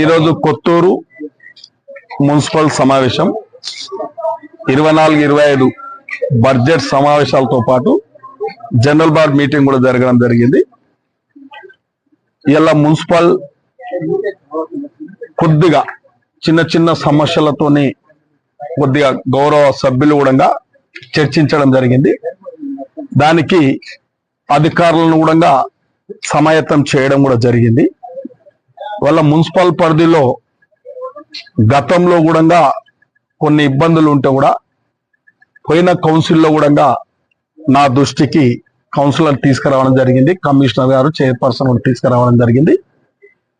ఈరోజు కొత్తూరు మున్సిపల్ సమావేశం. ఇరవై నాలుగు ఇరవై ఐదు బడ్జెట్ సమావేశాలతో పాటు జనరల్ బార్ మీటింగ్ కూడా జరగడం జరిగింది. ఇలా మున్సిపల్ కొద్దిగా చిన్న చిన్న సమస్యలతోని కొద్దిగా గౌరవ సభ్యులు కూడా చర్చించడం జరిగింది. దానికి అధికారులను కూడా సమాయత్తం చేయడం కూడా జరిగింది. వాళ్ళ మున్సిపల్ పరిధిలో గతంలో కూడా కొన్ని ఇబ్బందులు ఉంటే కూడా పోయిన కౌన్సిల్లో కూడా నా దృష్టికి కౌన్సిలర్ తీసుకురావడం జరిగింది కమిషనర్ గారు చైర్పర్సన్ తీసుకురావడం జరిగింది.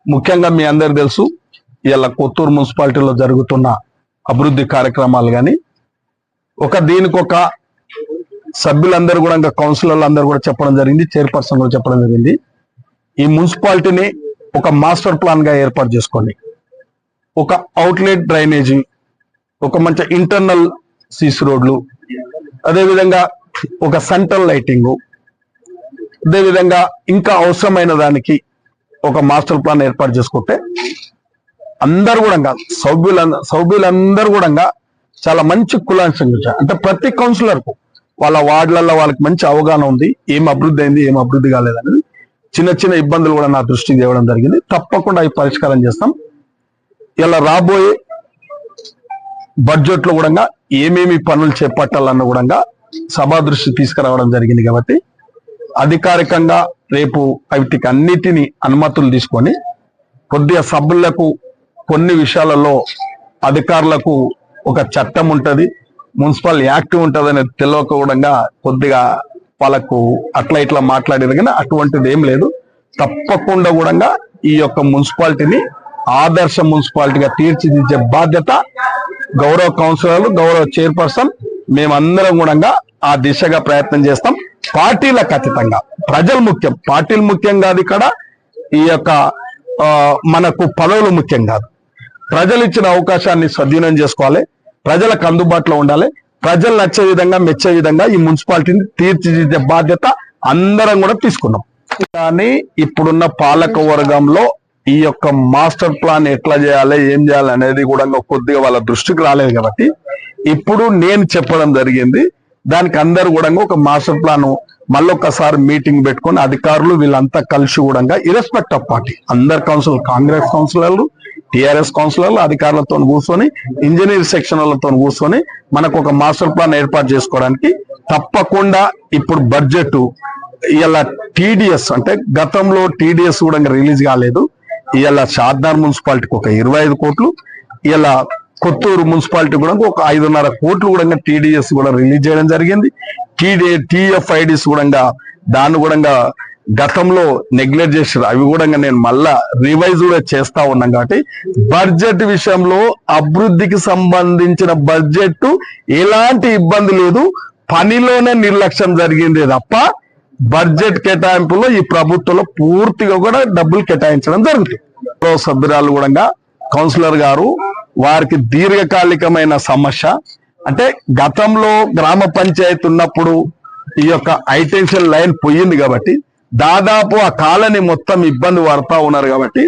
ముఖ్యంగా మీ అందరు తెలుసు ఇలా కొత్తూరు మున్సిపాలిటీలో జరుగుతున్న అభివృద్ధి కార్యక్రమాలు కానీ ఒక దీనికొక సభ్యులందరూ కూడా ఇంకా కౌన్సిలర్లు అందరూ కూడా చెప్పడం జరిగింది చైర్పర్సన్ కూడా చెప్పడం జరిగింది. ఈ మున్సిపాలిటీని ఒక మాస్టర్ ప్లాన్గా ఏర్పాటు చేసుకోండి. ఒక అవుట్లెట్ డ్రైనేజీ ఒక మంచి ఇంటర్నల్ సీసీ రోడ్లు అదేవిధంగా ఒక సెంట్రల్ లైటింగ్ అదేవిధంగా ఇంకా అవసరమైన దానికి ఒక మాస్టర్ ప్లాన్ ఏర్పాటు చేసుకుంటే అందరు కూడా సభ్యుల సభ్యులందరూ కూడా చాలా మంచి కులాంశంగా అంటే ప్రతి కౌన్సిలర్కు వాళ్ళ వార్డులలో వాళ్ళకి మంచి అవగాహన ఉంది. ఏం అభివృద్ధి అయింది ఏం అభివృద్ధి కాలేదనేది చిన్న చిన్న ఇబ్బందులు కూడా నా దృష్టికి తేవడం జరిగింది. తప్పకుండా అవి పరిష్కారం చేస్తాం. ఇలా రాబోయే బడ్జెట్లో కూడా ఏమేమి పనులు చేపట్టాలన్న కూడా సభా దృష్టి తీసుకురావడం జరిగింది కాబట్టి అధికారికంగా రేపు వీటికి అన్నిటిని అనుమతులు తీసుకొని కొద్దిగా సభ్యులకు కొన్ని విషయాలలో అధికారులకు ఒక చట్టం ఉంటుంది మున్సిపల్ యాక్ట్ ఉంటుంది అనేది తెలియక కూడా కొద్దిగా వాళ్ళకు అట్లా ఇట్లా మాట్లాడేది కానీ అటువంటిది ఏం లేదు. తప్పకుండా కూడా ఈ యొక్క మున్సిపాలిటీని ఆదర్శ మున్సిపాలిటీగా తీర్చిదిద్దే బాధ్యత గౌరవ కౌన్సిలర్లు గౌరవ చైర్పర్సన్ మేమందరం కూడా ఆ దిశగా ప్రయత్నం చేస్తాం. పార్టీలకు అతీతంగా ప్రజలు ముఖ్యం. పార్టీలు ముఖ్యం కాదు ఇక్కడ. ఈ యొక్క మనకు పదవులు ముఖ్యం కాదు. ప్రజలు ఇచ్చిన అవకాశాన్ని సద్వినియోగం చేసుకోవాలి. ప్రజలకు అందుబాటులో ఉండాలి. ప్రజలు నచ్చే విధంగా మెచ్చే విధంగా ఈ మున్సిపాలిటీని తీర్చిదిద్దే బాధ్యత అందరం కూడా తీసుకున్నాం. కానీ ఇప్పుడున్న పాలక వర్గంలో ఈ యొక్క మాస్టర్ ప్లాన్ ఎట్లా చేయాలి ఏం చేయాలి అనేది కూడా కొద్దిగా వాళ్ళ దృష్టికి రాలేదు కాబట్టి ఇప్పుడు నేను చెప్పడం జరిగింది దానికి అందరు కూడా ఒక మాస్టర్ ప్లాన్ మళ్ళొక్కసారి మీటింగ్ పెట్టుకొని అధికారులు వీళ్ళంతా కలిసి కూడా ఇరెస్పెక్ట్ ఆఫ్ పార్టీ అందరు కౌన్సిల్ కాంగ్రెస్ కౌన్సిలర్లు టిఆర్ఎస్ కౌన్సిలర్లు అధికారులతో కూర్చొని ఇంజనీర్ సెక్షన్లతో కూర్చొని మనకు ఒక మాస్టర్ ప్లాన్ ఏర్పాటు చేసుకోవడానికి తప్పకుండా ఇప్పుడు బడ్జెట్ ఇలా టీడీఎస్ అంటే గతంలో టీడీఎస్ కూడా రిలీజ్ కాలేదు. ఇలా షాద్నార్ మున్సిపాలిటీకి ఒక ఇరవై ఐదు కోట్లు ఇలా కొత్తూరు మున్సిపాలిటీ కూడా ఒక ఐదున్నర కోట్లు కూడా టీడీఎస్ కూడా రిలీజ్ చేయడం జరిగింది. టీడీ టీఎఫ్ఐడిస్ కూడా దాన్ని కూడా గతంలో నెగ్లెక్ట్ చేసారు అవి కూడా నేను మళ్ళా రివైజ్ కూడా చేస్తా ఉన్నాం కాబట్టి బడ్జెట్ విషయంలో అభివృద్ధికి సంబంధించిన బడ్జెట్ ఎలాంటి ఇబ్బంది లేదు. పనిలోనే నిర్లక్ష్యం జరిగింది తప్ప బడ్జెట్ కేటాయింపులో ఈ ప్రభుత్వంలో పూర్తిగా కూడా డబ్బులు కేటాయించడం జరుగుతుంది. సభ్యురాలు కూడా కౌన్సిలర్ గారు వారికి దీర్ఘకాలికమైన సమస్య. అంటే గతంలో గ్రామ పంచాయతీ ఉన్నప్పుడు ఈ యొక్క హైటెన్షన్ లైన్ పోయింది కాబట్టి దాదాపు ఆ కాలనీ మొత్తం ఇబ్బంది పడతా ఉన్నారు కాబట్టి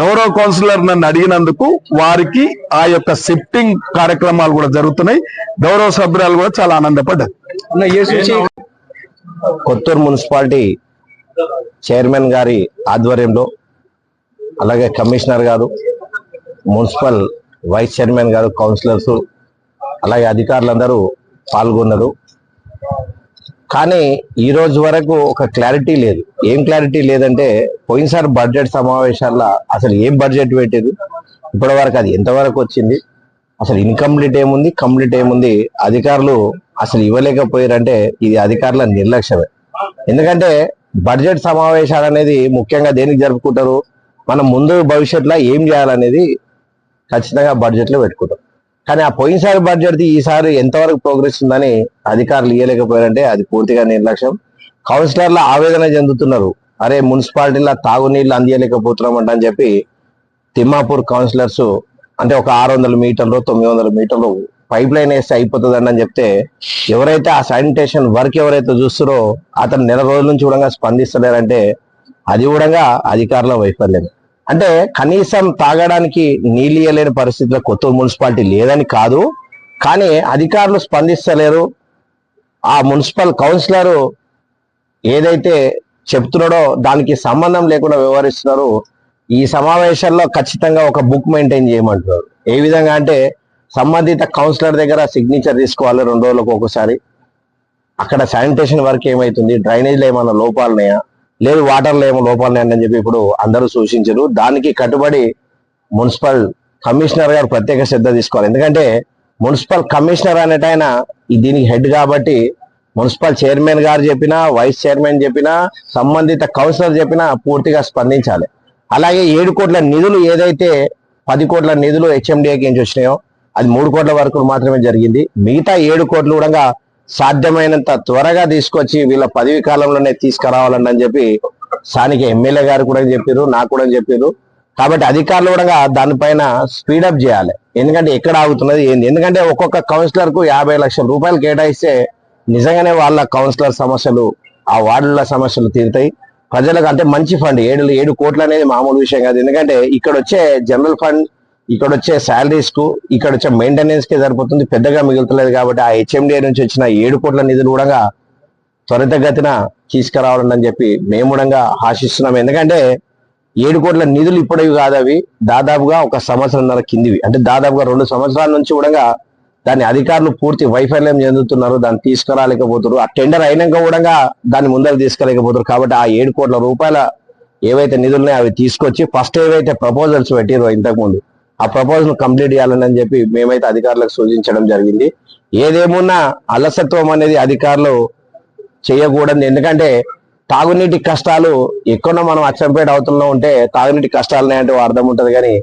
గౌరవ కౌన్సిలర్ నన్ను అడిగినందుకు వారికి ఆ యొక్క షిఫ్టింగ్ కార్యక్రమాలు కూడా జరుగుతున్నాయి. గౌరవ సభ్యురాలు కూడా చాలా ఆనందపడ్డారు. కొత్తూరు మున్సిపాలిటీ చైర్మన్ గారి ఆధ్వర్యంలో అలాగే కమిషనర్ గారు మున్సిపల్ వైస్ చైర్మన్ గారు కౌన్సిలర్స్ అలాగే అధికారులందరూ పాల్గొన్నారు. కానీ ఈ రోజు వరకు ఒక క్లారిటీ లేదు. ఏం క్లారిటీ లేదంటే పోయినసారి బడ్జెట్ సమావేశాల్లో అసలు ఏం బడ్జెట్ పెట్టేది ఇప్పటి వరకు అది ఎంతవరకు వచ్చింది? అసలు ఇన్కంప్లీట్ ఏముంది? కంప్లీట్ ఏముంది? అధికారులు అసలు ఇవ్వలేకపోయారంటే ఇది అధికారుల నిర్లక్ష్యమే. ఎందుకంటే బడ్జెట్ సమావేశాలు అనేది ముఖ్యంగా దేనికి జరుపుకుంటారు? మనం ముందు భవిష్యత్తులో ఏం చేయాలనేది ఖచ్చితంగా బడ్జెట్లో పెట్టుకుంటాం. కానీ ఆ పోయినసారి బడ్జెట్ ఈసారి ఎంతవరకు ప్రోగ్రెస్ ఉందని అధికారులు ఇవ్వలేకపోయారంటే అది పూర్తిగా నిర్లక్ష్యం. కౌన్సిలర్లు ఆవేదన చెందుతున్నారు. అరే మున్సిపాలిటీలో తాగునీళ్ళు అందియలేకపోతున్నాం అని చెప్పి తిమ్మాపూర్ కౌన్సిలర్స్ అంటే ఒక ఆరు వందల మీటర్లు తొమ్మిది వందల మీటర్లు పైప్ లైన్ వేస్తే అయిపోతుందండి అని చెప్తే ఎవరైతే ఆ శానిటేషన్ వర్క్ ఎవరైతే చూస్తారో అతను నెల రోజుల నుంచి కూడా స్పందిస్తలేరంటే అది కూడా అధికారుల వైఫల్యం. అంటే కనీసం తాగడానికి నీళ్ళు ఇవ్వలేని పరిస్థితిలో కొత్తూరు మున్సిపాలిటీ లేదని కాదు. కానీ అధికారులు స్పందిస్తలేరు. ఆ మున్సిపల్ కౌన్సిలర్ ఏదైతే చెప్తున్నాడో దానికి సంబంధం లేకుండా వ్యవహరిస్తున్నారు. ఈ సమావేశాల్లో ఖచ్చితంగా ఒక బుక్ మెయింటైన్ చేయమంటున్నారు. ఏ విధంగా అంటే సంబంధిత కౌన్సిలర్ దగ్గర సిగ్నేచర్ తీసుకోవాలి రెండు రోజులకు ఒకసారి. అక్కడ శానిటేషన్ వర్క్ ఏమైతుంది? డ్రైనేజ్లో ఏమైనా లోపాలున్నాయా? లేదు వాటర్లో ఏమో లోపాలు ఉన్నాయా అని చెప్పి ఇప్పుడు అందరూ సూచించారు. దానికి కట్టుబడి మున్సిపల్ కమిషనర్ గారు ప్రత్యేక శ్రద్ధ తీసుకోవాలి. ఎందుకంటే మున్సిపల్ కమిషనర్ అనేట ఆయన దీనికి హెడ్ కాబట్టి మున్సిపల్ చైర్మన్ గారు చెప్పినా వైస్ చైర్మన్ చెప్పినా సంబంధిత కౌన్సిలర్ చెప్పినా పూర్తిగా స్పందించాలి. అలాగే ఏడు కోట్ల నిధులు ఏదైతే పది కోట్ల నిధులు హెచ్ఎండిఏకి నుంచి వచ్చినాయో అది మూడు కోట్ల వరకు మాత్రమే జరిగింది. మిగతా ఏడు కోట్లు కూడా సాధ్యమైనంత త్వరగా తీసుకొచ్చి వీళ్ళ పదవి కాలంలోనే తీసుకురావాలని అని చెప్పి స్థానిక ఎమ్మెల్యే గారు కూడా చెప్పారు నాకు కూడా చెప్పారు. కాబట్టి అధికారులు కూడా దానిపైన స్పీడప్ చేయాలి. ఎందుకంటే ఎక్కడ ఆగుతున్నది ఏంది? ఎందుకంటే ఒక్కొక్క కౌన్సిలర్కు యాభై లక్షల రూపాయలు కేటాయిస్తే నిజంగానే వాళ్ళ కౌన్సిలర్ సమస్యలు ఆ వార్డుల సమస్యలు తీరుతాయి. ప్రజలకు అంటే మంచి ఫండ్ ఏడు ఏడు కోట్లు అనేది మామూలు విషయం కాదు. ఎందుకంటే ఇక్కడ వచ్చే జనరల్ ఫండ్ ఇక్కడ వచ్చే శాలరీస్కు ఇక్కడ వచ్చే మెయింటెనెన్స్కి సరిపోతుంది. పెద్దగా మిగులుతలేదు కాబట్టి ఆ హెచ్ఎండిఏ నుంచి వచ్చిన ఏడు కోట్ల నిధులు కూడా త్వరితగతిన తీసుకురావాలని చెప్పి మేము కూడా ఆశిస్తున్నాం. ఎందుకంటే ఏడు కోట్ల నిధులు ఇప్పటివి కాదు అవి. దాదాపుగా ఒక సంవత్సరంన్నర కిందివి. అంటే దాదాపుగా రెండు సంవత్సరాల నుంచి కూడా దాని అధికారులు పూర్తి వైఫల్యం చెందుతున్నారు. దాన్ని తీసుకురాలేకపోతున్నారు. ఆ టెండర్ అయినాక కూడా దాన్ని ముందర తీసుకురాలేకపోతున్నారు. కాబట్టి ఆ ఏడు కోట్ల రూపాయల ఏవైతే నిధులు ఉన్నాయో అవి తీసుకొచ్చి ఫస్ట్ ఏవైతే ప్రపోజల్స్ పెట్టిరో ఇంతకుముందు ఆ ప్రపోజల్ కంప్లీట్ చేయాలని చెప్పి మేమైతే అధికారులకు సూచించడం జరిగింది. ఏదేమున్నా అలసత్వం అనేది అధికారులు చేయకూడదు. ఎందుకంటే తాగునీటి కష్టాలు ఎక్కడో మనం అచ్చంపేట అవతలలో ఉంటే తాగునీటి కష్టాలు అంటే అర్థం ఉంటుంది. కానీ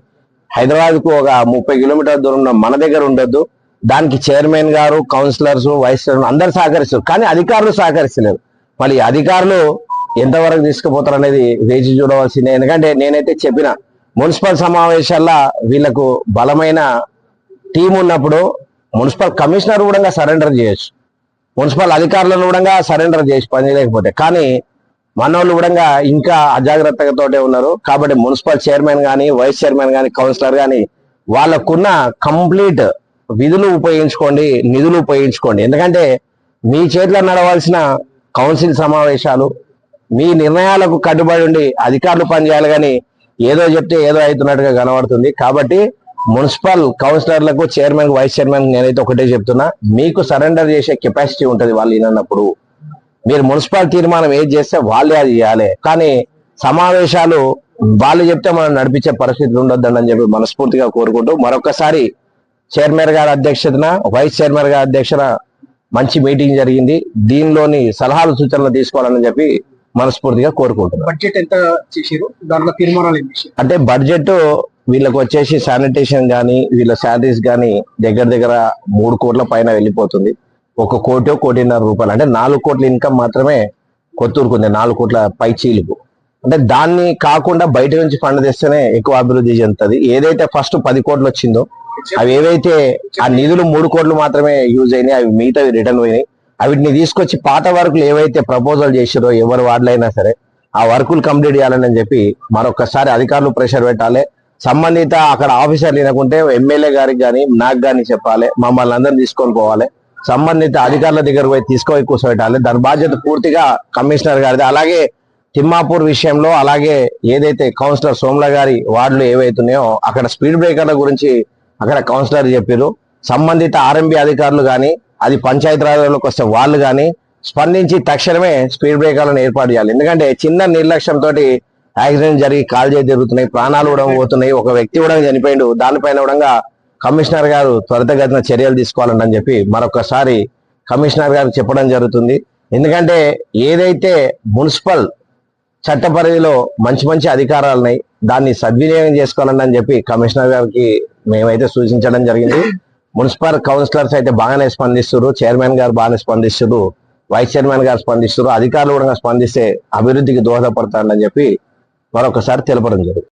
హైదరాబాద్కు ఒక ముప్పై కిలోమీటర్ల దూరం మన దగ్గర ఉండొద్దు. దానికి చైర్మన్ గారు కౌన్సిలర్స్ వైస్ చైర్మన్ అందరు సహకరిస్తారు. కానీ అధికారులు సహకరిస్తలేరు. మళ్ళీ అధికారులు ఎంతవరకు తీసుకుపోతారు అనేది వేచి చూడవలసిందే. ఎందుకంటే నేనైతే చెప్పిన మున్సిపల్ సమావేశాల్లో వీళ్ళకు బలమైన టీం ఉన్నప్పుడు మున్సిపల్ కమిషనర్ కూడా సరెండర్ చేయొచ్చు. మున్సిపల్ అధికారులను కూడా సరెండర్ చేసి పని చేయలేకపోతే కానీ మనోళ్ళు కూడా ఇంకా అజాగ్రత్తతోటే ఉన్నారు. కాబట్టి మున్సిపల్ చైర్మన్ కానీ వైస్ చైర్మన్ కానీ కౌన్సిలర్ కానీ వాళ్ళకున్న కంప్లీట్ విధులు ఉపయోగించుకోండి నిధులు ఉపయోగించుకోండి. ఎందుకంటే మీ చేతిలో నడవాల్సిన కౌన్సిల్ సమావేశాలు మీ నిర్ణయాలకు కట్టుబడి ఉండి అధికారులు పనిచేయాలి కానీ ఏదో చెప్తే ఏదో అవుతున్నట్టుగా కనబడుతుంది. కాబట్టి మున్సిపల్ కౌన్సిలర్లకు చైర్మన్ వైస్ చైర్మన్ నేనైతే ఒకటే చెప్తున్నా మీకు సరెండర్ చేసే కెపాసిటీ ఉంటుంది వాళ్ళు వినప్పుడు మీరు మున్సిపల్ తీర్మానం ఏది చేస్తే వాళ్ళే అది చేయాలి. కానీ సమావేశాలు వాళ్ళు చెప్తే మనం నడిపించే పరిస్థితులు ఉండొద్దండి అని చెప్పి మనస్ఫూర్తిగా కోరుకుంటూ మరొకసారి చైర్మన్ గారి అధ్యక్షతన వైస్ చైర్మన్ గారి అధ్యక్షన మంచి మీటింగ్ జరిగింది. దీనిలోని సలహాలు సూచనలు తీసుకోవాలని చెప్పి మనస్ఫూర్తిగా కోరుకుంటున్నాను బడ్జెట్ ఎంత చేసారు దాంట్లో తీర్మానాలు చేశారు? అంటే బడ్జెట్ వీళ్ళకి వచ్చేసి శానిటేషన్ గానీ వీళ్ళ శాలరీస్ గానీ దగ్గర దగ్గర మూడు కోట్ల పైన వెళ్ళిపోతుంది. ఒక కోటి కోటిన్నర రూపాయలు. అంటే నాలుగు కోట్ల ఇన్కమ్ మాత్రమే కొత్తూరుకుంది. నాలుగు కోట్ల పై చీలుకు. అంటే దాన్ని కాకుండా బయట నుంచి ఫండ్ తెస్తేనే ఎక్కువ అభివృద్ధి చెందుతుంది. ఏదైతే ఫస్ట్ పది కోట్లు వచ్చిందో అవి ఏవైతే ఆ నిధులు మూడు కోట్లు మాత్రమే యూజ్ అయినాయి అవి మిగతావి రిటర్న్ పోయినాయి. వీటిని తీసుకొచ్చి పాత వర్కులు ఏవైతే ప్రపోజల్ చేసారో ఎవరు వాళ్ళైనా సరే ఆ వర్కులు కంప్లీట్ చేయాలని చెప్పి మరొకసారి అధికారులు ప్రెషర్ పెట్టాలి. సంబంధిత అక్కడ ఆఫీసర్ లేనకుంటే ఎమ్మెల్యే గారికి కానీ నాకు కానీ చెప్పాలి. మమ్మల్ని అందరిని తీసుకొని పోవాలి. సంబంధిత అధికారుల దగ్గర పోయి తీసుకొని కూర్చోబెట్టాలి. దాని బాధ్యత పూర్తిగా కమిషనర్ గారిది. అలాగే తిమ్మాపూర్ విషయంలో అలాగే ఏదైతే కౌన్సిలర్ సోమల గారి వార్డులు ఏవైతున్నాయో అక్కడ స్పీడ్ బ్రేకర్ల గురించి అక్కడ కౌన్సిలర్ చెప్పారు సంబంధిత ఆర్ఎంబి అధికారులు కానీ అది పంచాయతీరాజ్లోకి వస్తే వాళ్ళు కానీ స్పందించి తక్షణమే స్పీడ్ బ్రేకర్లను ఏర్పాటు చేయాలి. ఎందుకంటే చిన్న నిర్లక్ష్యంతో యాక్సిడెంట్ జరిగి కాల్ చేసి జరుగుతున్నాయి ప్రాణాలు కూడా పోతున్నాయి. ఒక వ్యక్తి కూడా చనిపోయిండు. దానిపైన కూడా కమిషనర్ గారు త్వరితగతిన చర్యలు తీసుకోవాలని చెప్పి మరొకసారి కమిషనర్ గారు చెప్పడం జరుగుతుంది. ఎందుకంటే ఏదైతే మున్సిపల్ చట్ట పరిధిలో మంచి మంచి అధికారాలు ఉన్నాయి దాన్ని సద్వినియోగం చేసుకోవాలని అని చెప్పి కమిషనర్ గారికి మేమైతే సూచించడం జరిగింది. మున్సిపల్ కౌన్సిలర్స్ అయితే బాగానే స్పందిస్తారు చైర్మన్ గారు బాగానే స్పందిస్తారు వైస్ చైర్మన్ గారు స్పందిస్తారు అధికారులు కూడా స్పందిస్తే అభివృద్ధికి దోహదపడతాడని చెప్పి మరొకసారి తెలపడం జరుగుతుంది.